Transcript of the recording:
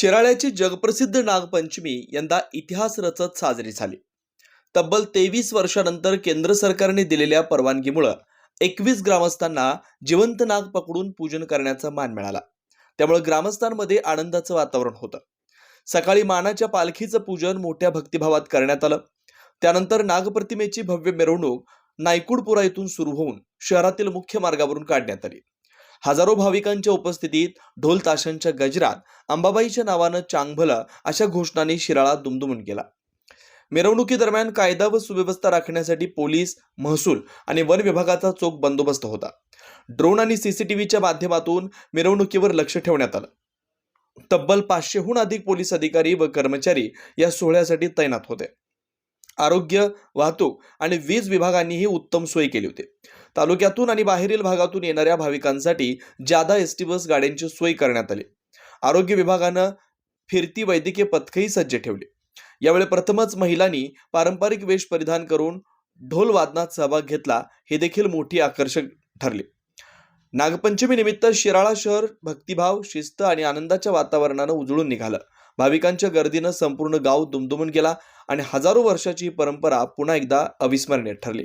शिराळ्याची जगप्रसिद्ध नागपंचमी यंदा इतिहास रचत साजरी झाली. तब्बल तेवीस वर्षानंतर केंद्र सरकारने दिलेल्या परवानगीमुळं एकवीस ग्रामस्थांना जिवंत नाग पकडून पूजन करण्याचा मान मिळाला. त्यामुळे ग्रामस्थांमध्ये आनंदाचं वातावरण होतं. सकाळी मानाच्या पालखीचं पूजन मोठ्या भक्तिभावात करण्यात आलं. त्यानंतर नागप्रतिमेची भव्य मिरवणूक नायकुडपुरा इथून सुरू होऊन शहरातील मुख्य मार्गावरून काढण्यात आली. हजारो भाविकांच्या उपस्थितीत ढोल ताशांच्या गजरात अंबाबाईच्या नावानं चांगभलं अशा घोषणांनी शिराळा दुमदुमून गेला. मिरवणुकीदरम्यान कायदा व सुव्यवस्था राखण्यासाठी पोलीस महसूल आणि वन विभागाचा चोख बंदोबस्त होता. ड्रोन आणि सीसीटीव्हीच्या माध्यमातून मिरवणुकीवर लक्ष ठेवण्यात आलं. तब्बल पाचशेहून अधिक पोलीस अधिकारी व कर्मचारी या सोहळ्यासाठी तैनात होते. आरोग्य वाहतूक आणि वीज विभागांनीही उत्तम सोय केली होती. तालुक्यातून आणि बाहेरील भागातून येणाऱ्या भाविकांसाठी जादा एस टी बस गाड्यांची सोय करण्यात आली. आरोग्य विभागानं फिरती वैद्यकीय पथकही सज्ज ठेवली. यावेळी प्रथमच महिलांनी पारंपरिक वेश परिधान करून ढोल वादनात सहभाग घेतला हे देखील मोठी आकर्षक ठरले. नागपंचमी निमित्त शिराळा शहर भक्तिभाव शिस्त आणि आनंदाच्या वातावरणानं उजळून निघालं. भाविकांच्या गर्दीनं संपूर्ण गाव दुमदुमून गेला आणि हजारो वर्षाची ही परंपरा पुन्हा एकदा अविस्मरणीय ठरली.